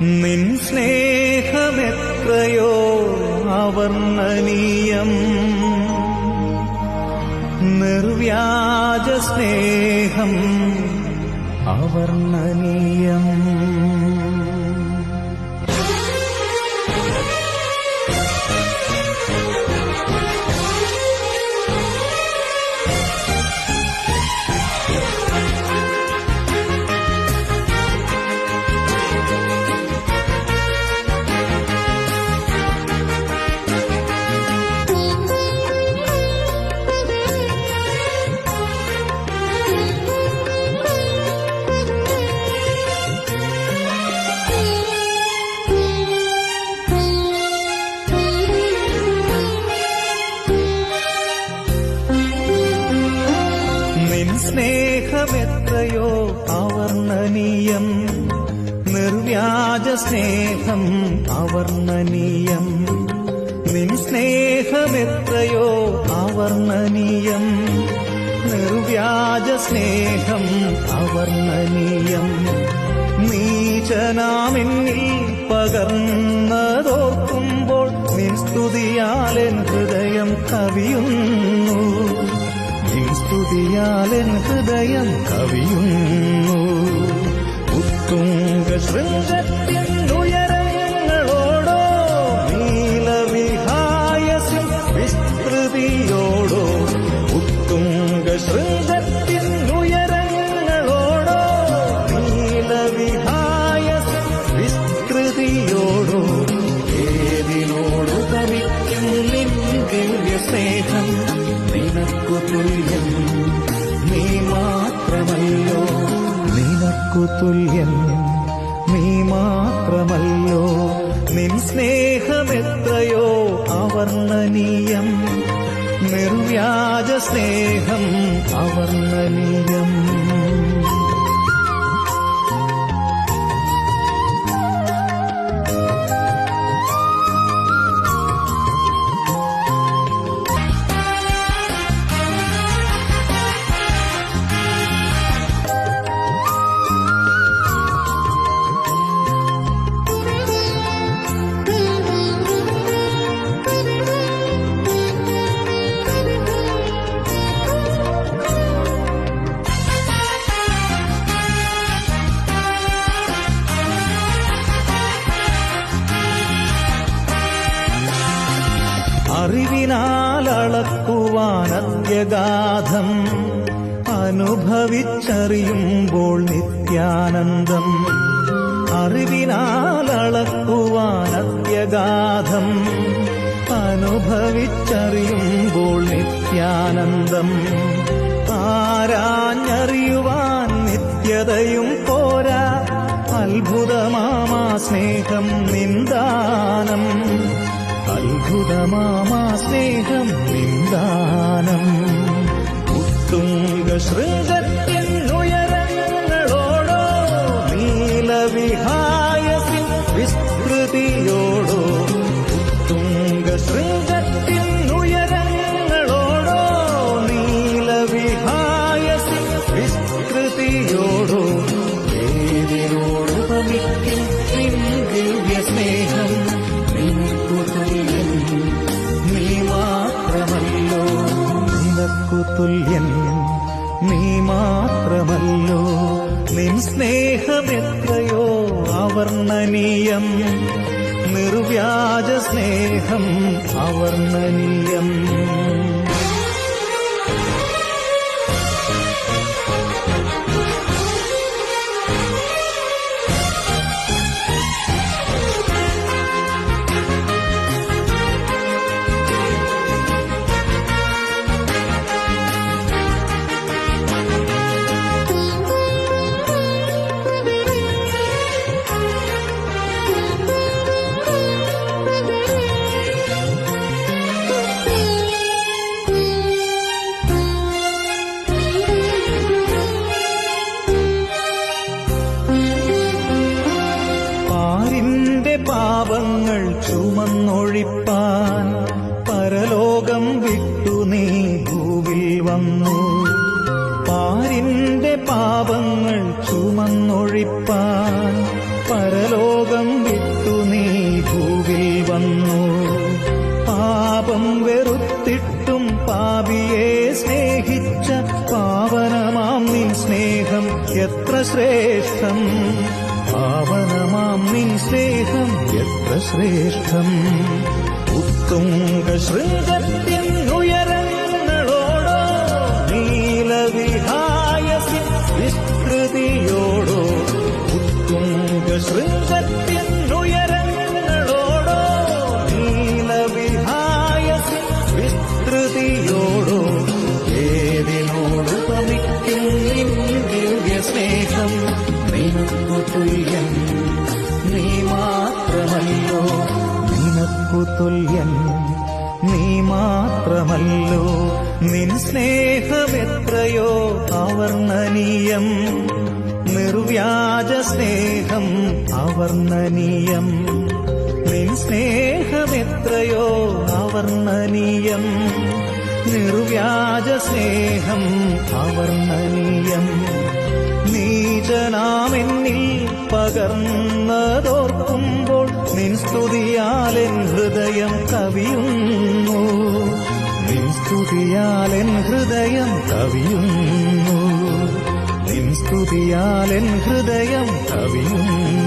നിൻ സ്നേഹമെത്രയോ അവർണനീയം. നിർവ്യാജ സ്നേഹം അവർണനീയം. സ്നേഹമെത്രയോ അവർണനീയം. നിർവ്യാജ സ്നേഹം അവർണനീയം. നിൻ സ്നേഹമെത്രയോ അവർണനീയം. നിർവ്യാജ സ്നേഹം അവർണനീയം. നീചനാമെന്നിൽ പകർന്നതോർക്കുമ്പോൾ നിൻ സ്തുതിയാലെൻ ഹൃദയം കവിയുന്നു. സ്തുതിയാലെൻ ഹൃദയം കവിയുന്നു. ഉത്തുംഗ ശൃംഗത്തിൻ ഉയരങ്ങളോടോ നീലവിഹായസിൻ വിസ്തൃതിയോടോ ഉത്തുംഗ ശൃംഗത്തിൻ ഉയരങ്ങളോടോ നീലവിഹായസിൻ വിസ്തൃതിയോടോ ഏതിനോടു കവിക്കും നിൻ ദിവ്യ സ്നേഹം നിനക്കു തുല്യം നീ മാത്രമല്ലോ. നിനക്കു തുല്യം നീ മാത്രമല്ലോ. നിൻ സ്നേഹമെത്രയോ അവർണനീയം. നിർവ്യാജ സ്നേഹം അവർണനീയം. അറിവിനാലളക്കുവാനത്യഗാധം അനുഭവിച്ചറിയുമ്പോൾ നിത്യാനന്ദം. അറിവിനാലളക്കുവാനത്യഗാധം അനുഭവിച്ചറിയുമ്പോൾ നിത്യാനന്ദം. ആരാഞ്ഞറിയുവാൻ നിത്യതയും പോരാ. അത്ഭുതമാമാ സ്നേഹം നിന്ദാനം അത്ഭുതമാമാ സ്നേഹം നിന്ദാനം. ഉത്തുംഗ ശൃംഗത്തിൻ ഉയരങ്ങളോടോ നീലവിഹായസിൻ വിസ്തൃതിയോടോ നിനക്കു തുല്യം നീ മാത്രമല്ലോ. നിൻ സ്നേഹമെത്രയോ അവർണനീയം. നിർവ്യാജ സ്നേഹം അവർണനീയം. പാപങ്ങൾ ചുമന്നൊഴിപ്പാൻ പരലോകം വിട്ടു നീ ഭൂവിൽ വന്നു. പാരിന്റെ പാപങ്ങൾ ചുമന്നൊഴിപ്പാൻ പരലോകം വിട്ടു നീ ഭൂവിൽ വന്നു. പാപം വെറുത്തിട്ടും പാപിയെ സ്നേഹിച്ച പാവനമാം നീ സ്നേഹം എത്ര ശ്രേഷ്ഠം. പാവനമാം നിൻ സ്നേഹം എത്ര ശ്രേഷ്ഠം. ഉത്തുംഗ ശൃംഗത്തിൻ നിനക്കു തുല്യം നീ മാത്രമല്ലോ. നിൻ സ്നേഹമെത്രയോ അവർണനീയം. നിർവ്യാജ സ്നേഹം അവർണനീയം. നിൻ സ്നേഹമെത്രയോ അവർണനീയം. നിർവ്യാജ സ്നേഹം അവർണനീയം. നീചനാമെന്നിൽ പകർന്നതോർക്കുമ്പോൾ നിൻ സ്തുതിയാലെൻ ഹൃദയം കവിയുന്നു. നിൻ സ്തുതിയാലെൻ ഹൃദയം കവിയുന്നു. നിൻ സ്തുതിയാലെൻ ഹൃദയം കവിയുന്നു.